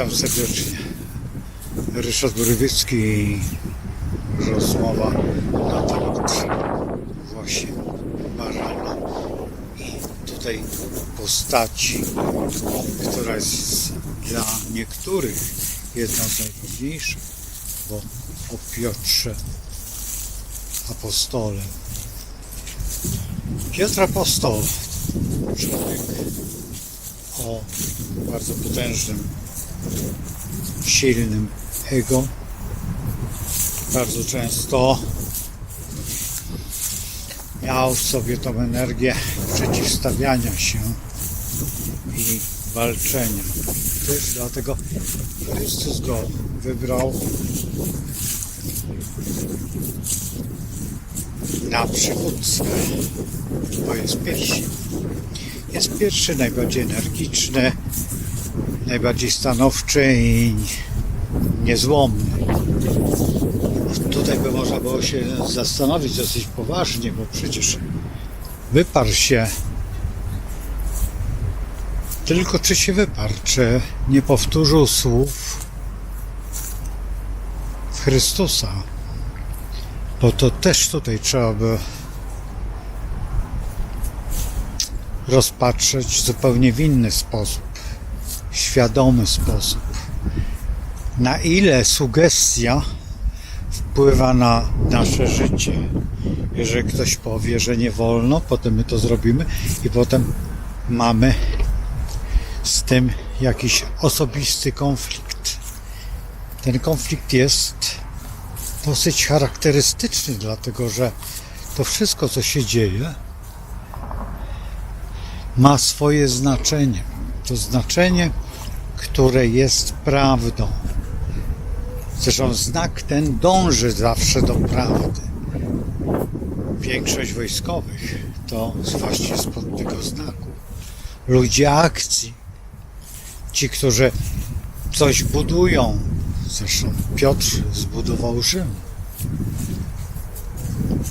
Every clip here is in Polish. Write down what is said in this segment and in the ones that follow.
Witam serdecznie. Ryszard Borywiecki rozmowa na temat właśnie barana i tutaj postaci, która jest dla niektórych jedną z najważniejszych, bo o Piotrze apostole. Piotr Apostoł, człowiek o bardzo potężnym, silnym ego. Bardzo często miał w sobie tą energię przeciwstawiania się i walczenia. Też dlatego Chrystus go wybrał na przywódcę, bo jest pierwszy. Jest pierwszy, najbardziej energiczny, najbardziej stanowczy i niezłomny. Tutaj by można było się zastanowić dosyć poważnie, bo przecież wyparł się tylko czy się wyparł, czy nie powtórzył słów Chrystusa. Bo to też tutaj trzeba by rozpatrzeć zupełnie w inny sposób, świadomy sposób. Na ile sugestia wpływa na nasze życie. Jeżeli ktoś powie, że nie wolno, potem my to zrobimy i potem mamy z tym jakiś osobisty konflikt. Ten konflikt jest dosyć charakterystyczny, dlatego że to wszystko, co się dzieje, ma swoje znaczenie. To znaczenie, które jest prawdą. Zresztą znak ten dąży zawsze do prawdy. Większość wojskowych to właśnie spod tego znaku. Ludzie akcji, ci, którzy coś budują, zresztą Piotr zbudował Rzym.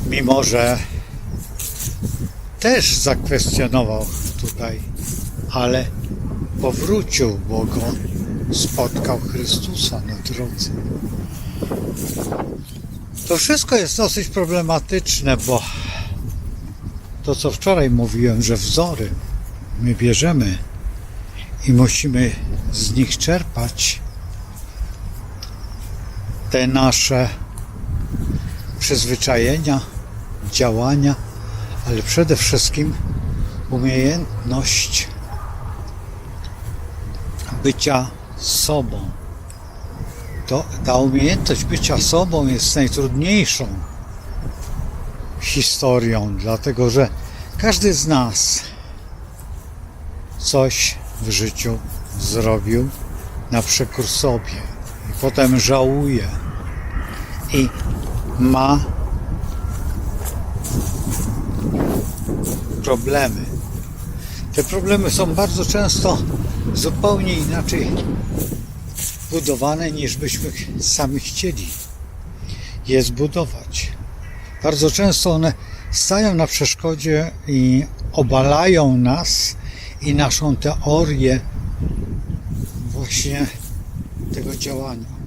Mimo, że też zakwestionował tutaj, ale powrócił, bo go spotkał Chrystusa na drodze. To wszystko jest dosyć problematyczne, bo to, co wczoraj mówiłem, że wzory my bierzemy i musimy z nich czerpać te nasze przyzwyczajenia, działania, ale przede wszystkim umiejętność bycia sobą. To, ta umiejętność bycia sobą jest najtrudniejszą historią, dlatego że każdy z nas coś w życiu zrobił na przekór sobie i potem żałuje i ma problemy. Te problemy są bardzo często zupełnie inaczej budowane niż byśmy sami chcieli je zbudować. Bardzo często one stają na przeszkodzie i obalają nas i naszą teorię właśnie tego działania.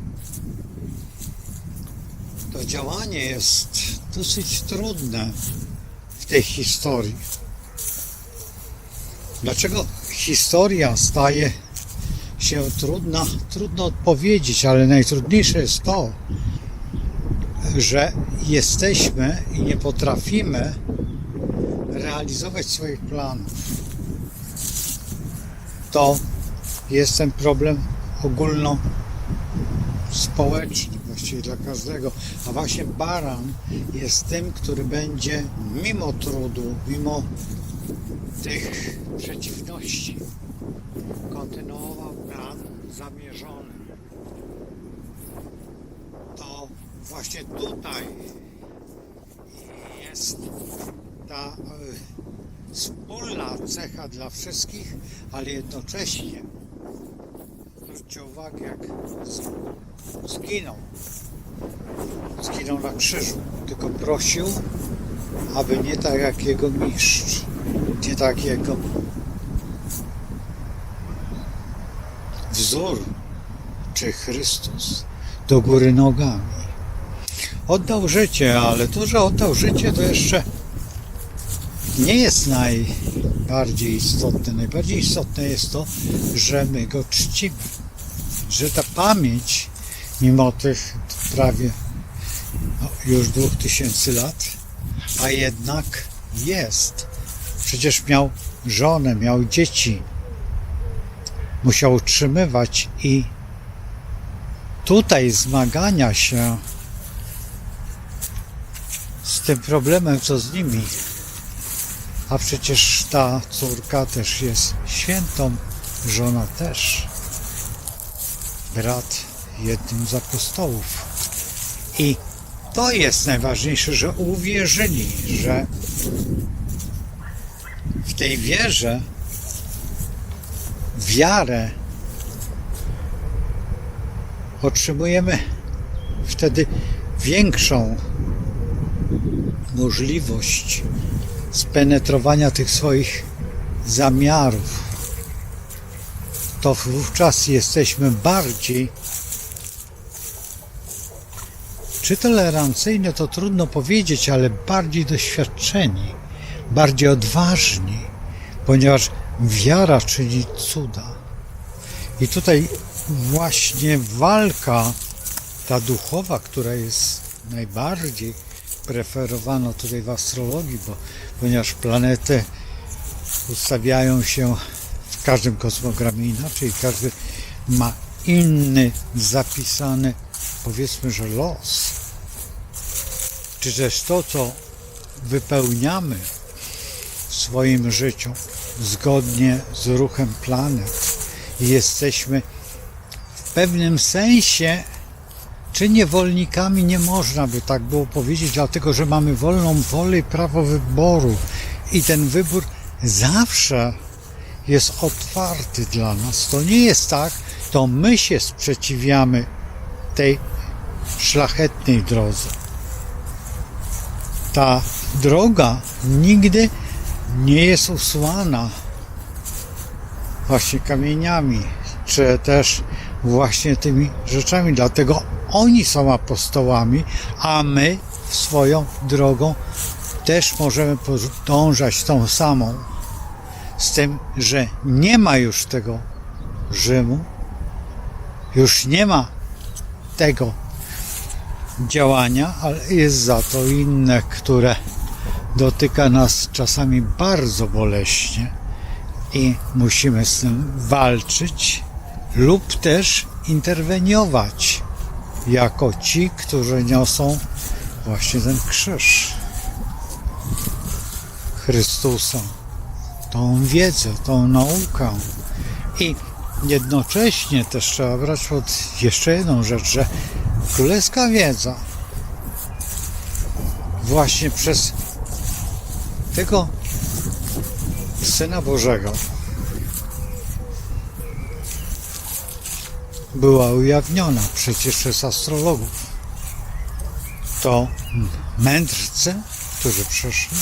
To działanie jest dosyć trudne w tej historii. Dlaczego historia staje się trudna? Trudno odpowiedzieć, ale najtrudniejsze jest to, że jesteśmy i nie potrafimy realizować swoich planów. To jest ten problem ogólno społeczny, właściwie dla każdego. A właśnie baran jest tym, który będzie mimo trudu, mimo tych przeciwności kontynuował plan zamierzony. To właśnie tutaj jest ta y, wspólna cecha dla wszystkich, ale jednocześnie zwróćcie uwagę, jak zginął. Zginął na krzyżu, tylko prosił, aby nie tak jak jego mistrz, nie tak jego wzór czy Chrystus do góry nogami. Oddał życie, ale to, że oddał życie, to jeszcze nie jest najbardziej istotne. Najbardziej istotne jest to, że my go czcimy. Że ta pamięć, mimo tych prawie no, już dwóch tysięcy lat, a jednak jest. Przecież miał żonę, miał dzieci. Musiał utrzymywać i tutaj zmagania się z tym problemem, co z nimi. A przecież ta córka też jest świętą, żona też. Brat jednym z apostołów. I to jest najważniejsze, że uwierzyli, że w tej wierze wiarę otrzymujemy wtedy większą możliwość spenetrowania tych swoich zamiarów. To wówczas jesteśmy bardziej czy tolerancyjni, to trudno powiedzieć, ale bardziej doświadczeni, bardziej odważni, ponieważ wiara czyni cuda. I tutaj właśnie walka ta duchowa, która jest najbardziej preferowana tutaj w astrologii, bo ponieważ planety ustawiają się w każdym kosmogramie inaczej, każdy ma inny zapisany, powiedzmy, że los. Czy też to, co wypełniamy w swoim życiu zgodnie z ruchem planet i jesteśmy w pewnym sensie czy niewolnikami nie można by tak było powiedzieć, dlatego że mamy wolną wolę i prawo wyboru. I ten wybór zawsze jest otwarty dla nas. To nie jest tak, to my się sprzeciwiamy tej szlachetnej drodze. Ta droga nigdy nie jest usłana właśnie kamieniami, czy też właśnie tymi rzeczami. Dlatego oni są apostołami, a my swoją drogą też możemy podążać tą samą. Z tym, że nie ma już tego Rzymu, już nie ma tego działania, ale jest za to inne, które dotyka nas czasami bardzo boleśnie i musimy z tym walczyć lub też interweniować jako ci, którzy niosą właśnie ten krzyż Chrystusa, tą wiedzę, tą naukę. I jednocześnie też trzeba brać pod jeszcze jedną rzecz, że królewska wiedza właśnie przez tego Syna Bożego była ujawniona przecież przez astrologów. To mędrcy, którzy przyszli,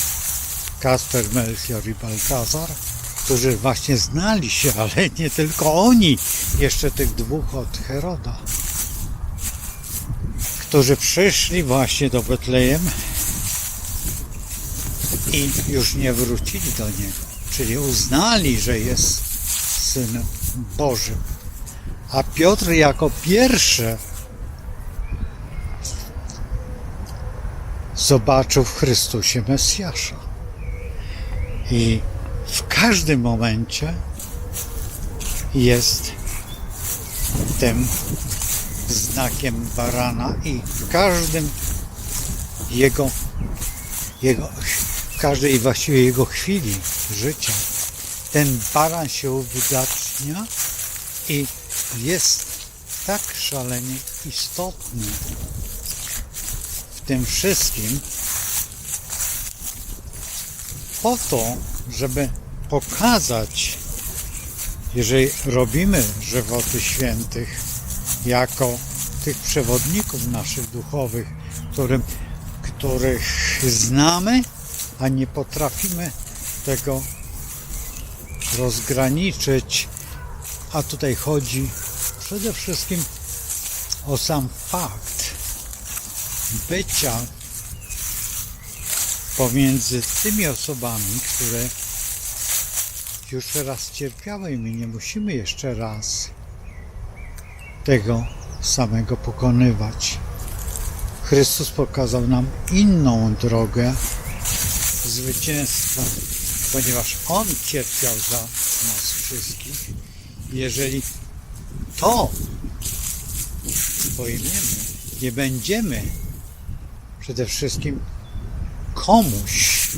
Kasper, Melchior i Baltazar, którzy właśnie znali się, ale nie tylko oni, jeszcze tych dwóch od Heroda, którzy przyszli właśnie do Betlejem i już nie wrócili do niego, czyli uznali, że jest Synem Bożym. A Piotr jako pierwszy zobaczył w Chrystusie Mesjasza. I w każdym momencie jest tym znakiem barana i w każdym jego, jego każdej właściwie jego chwili życia. Ten baran się uwydatnia i jest tak szalenie istotny w tym wszystkim po to, żeby pokazać, jeżeli robimy żywoty świętych jako tych przewodników naszych duchowych, którym, których znamy, a nie potrafimy tego rozgraniczyć, a tutaj chodzi przede wszystkim o sam fakt bycia pomiędzy tymi osobami, które już raz cierpiały i my nie musimy jeszcze raz tego samego pokonywać. Chrystus pokazał nam inną drogę zwycięstwa, ponieważ On cierpiał za nas wszystkich. Jeżeli to pojmiemy, nie będziemy przede wszystkim komuś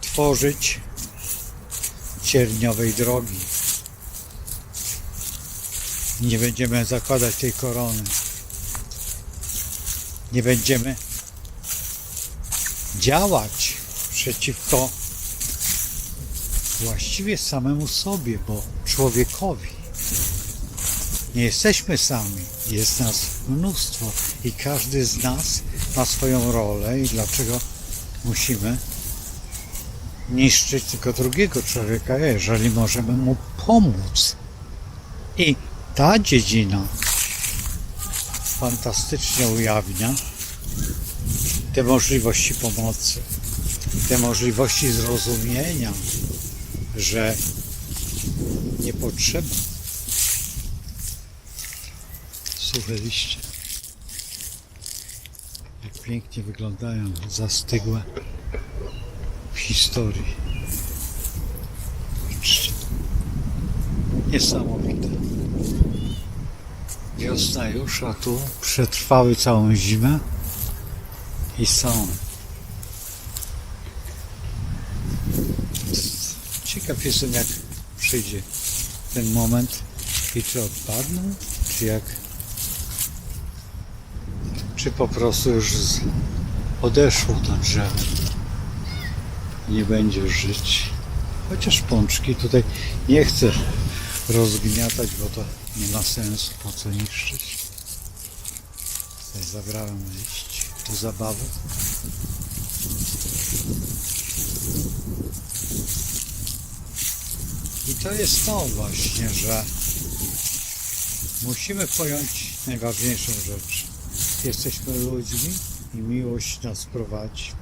tworzyć cierniowej drogi. Nie będziemy zakładać tej korony. Nie będziemy działać przeciwko właściwie samemu sobie, bo człowiekowi. Nie jesteśmy sami, jest nas mnóstwo i każdy z nas ma swoją rolę i dlaczego musimy niszczyć tylko drugiego człowieka, jeżeli możemy mu pomóc. I ta dziedzina fantastycznie ujawnia te możliwości pomocy, te możliwości zrozumienia, że nie potrzeba suche liście. Jak pięknie wyglądają zastygłe w historii. Niesamowite. Wiosna już, a tu przetrwały całą zimę i są. Ciekaw jestem, jak przyjdzie ten moment i czy odpadną, czy jak czy po prostu już z, odeszło to drzewo nie będzie żyć. Chociaż pączki tutaj nie chcę rozgniatać, bo to nie ma sensu, po co niszczyć. Zabrałem liść do zabawy. I to jest to właśnie, że musimy pojąć najważniejszą rzecz. Jesteśmy ludźmi i miłość nas prowadzi.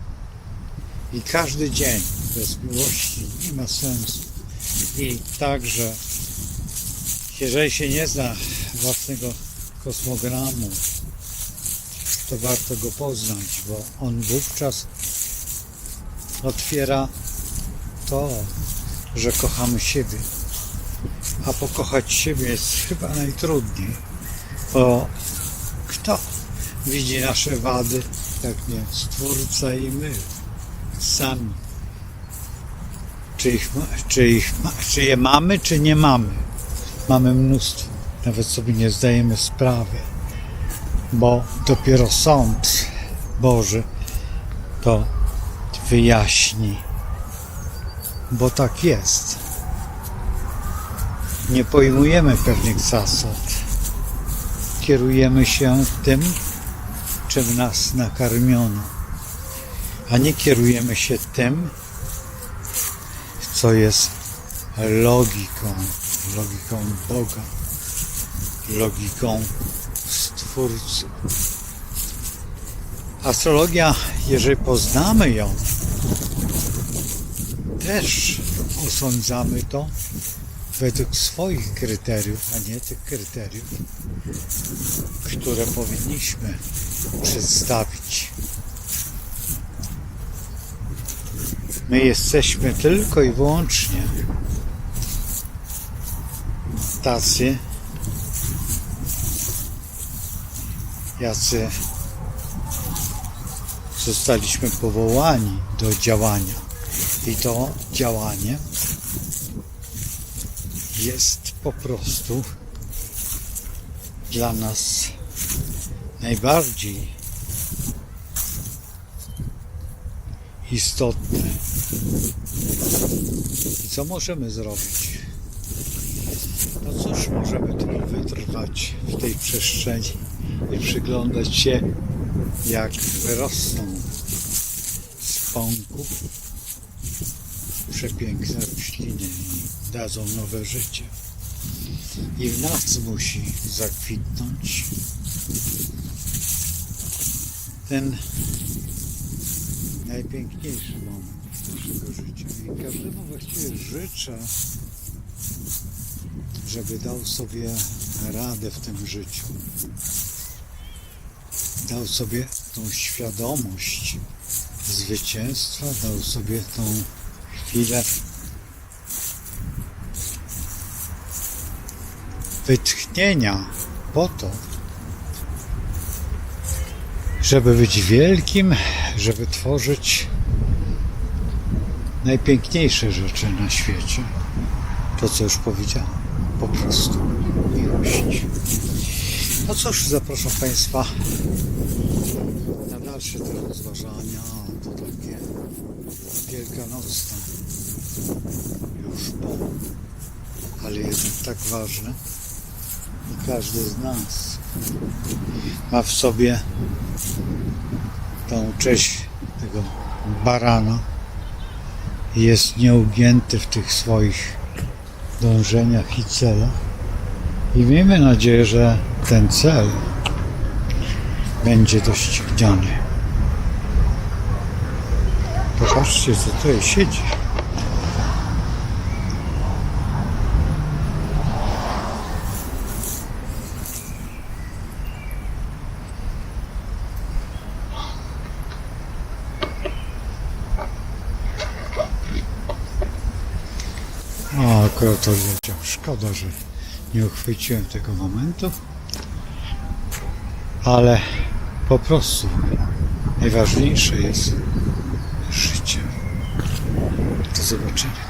I każdy dzień bez miłości nie ma sensu. I także, jeżeli się nie zna własnego kosmogramu, to warto go poznać, bo on wówczas otwiera to, że kochamy siebie. A pokochać siebie jest chyba najtrudniej, bo kto widzi nasze wady, jak nie Stwórca i my sami. Czy, ich, czy, ich, czy je mamy, czy nie mamy? Mamy mnóstwo. Nawet sobie nie zdajemy sprawy, bo dopiero sąd Boży to wyjaśni, bo tak jest. Nie pojmujemy pewnych zasad. Kierujemy się tym, czym nas nakarmiono, a nie kierujemy się tym, co jest logiką, logiką Boga, logiką Stwórcy. Astrologia, jeżeli poznamy ją, też osądzamy to według swoich kryteriów, a nie tych kryteriów, które powinniśmy przedstawić. My jesteśmy tylko i wyłącznie tacy, jacy zostaliśmy powołani do działania. I to działanie jest po prostu dla nas najbardziej istotne. I co możemy zrobić? Możemy tylko wytrwać w tej przestrzeni i przyglądać się, jak wyrosną z pąków przepiękne rośliny i dadzą nowe życie. i w nas musi zakwitnąć ten najpiękniejszy moment naszego życia. I każdemu właściwie życzę, żeby dał sobie radę w tym życiu. Dał sobie tą świadomość zwycięstwa, dał sobie tą chwilę wytchnienia po to, żeby być wielkim, żeby tworzyć najpiękniejsze rzeczy na świecie. To, co już powiedziałem, po prostu miłość. No cóż, zapraszam Państwa na dalsze te rozważania. To takie wielkanocne. Już po, ale jednak tak ważne. I każdy z nas ma w sobie tą cześć tego barana i jest nieugięty w tych swoich dążeniach i celach. I miejmy nadzieję, że ten cel będzie dościgniony. Popatrzcie, co tutaj siedzi. szybko. Szkoda, że nie uchwyciłem tego momentu. Ale po prostu najważniejsze jest życie. Do zobaczenia.